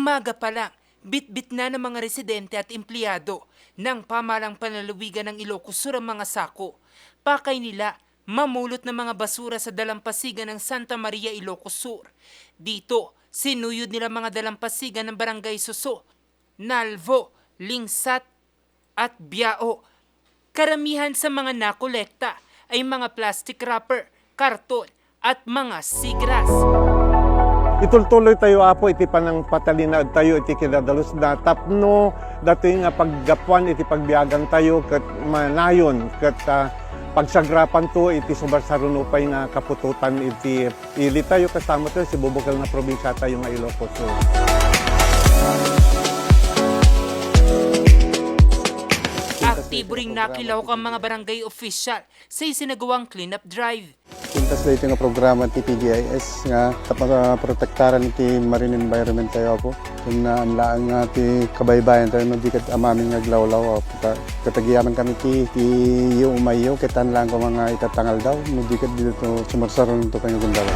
Umaga pa lang, bitbit na ng mga residente at empleyado ng pamalang panalawigan ng Ilocos Sur ang mga sako. Pakay nila mamulot ng mga basura sa dalampasigan ng Santa Maria, Ilocos Sur. Dito, sinuyod nila mga dalampasigan ng Barangay Suso, Nalvo, Lingsat at Biao. Karamihan sa mga nakolekta ay mga plastic wrapper, karton at mga sigras. Itultuloy tayo apo iti panang patalinad tayo iti kinadalos na tapno dato nga paggapuan iti pagbiagan tayo kat manayon kat ah, pagsagrapan to iti subar sa runupay nga kapututan iti ili tayo kasama tayo si bubukal na probinsya tayo nga Ilocos Sur. Aktibo ring nakilaw ang mga barangay official sa isinagawang cleanup drive. Pintas na ito nga programa ti PGIS nga tapos protektaran ti marine environment tayo po. Kung naanlaan nga ti kabaybayan tayo no di kat amamin nga glawlaw. Katagiyaman kami ti ti yung umayo kitan lang ko mga itatangal daw no di kat dito sumarsaron to kayo gundawa.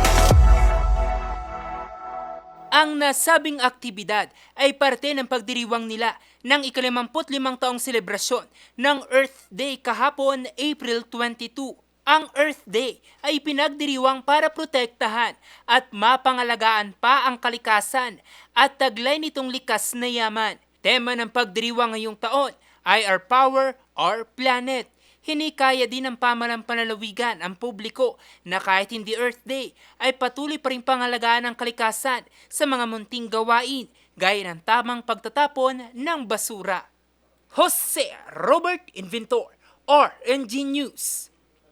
Ang nasabing aktibidad ay parte ng pagdiriwang nila ng ikalimamput limang taong selebrasyon ng Earth Day kahapon April 22. Ang Earth Day ay pinagdiriwang para protektahan at mapangalagaan pa ang kalikasan at taglay nitong likas na yaman. Tema ng pagdiriwang ngayong taon ay Our Power, Our Planet. Hinikaya din ng pamalang panalawigan ang publiko na kahit hindi Earth Day ay patuloy pa rin pangalagaan ang kalikasan sa mga munting gawain gaya ng tamang pagtatapon ng basura. Jose Robert Inventor, RNG News.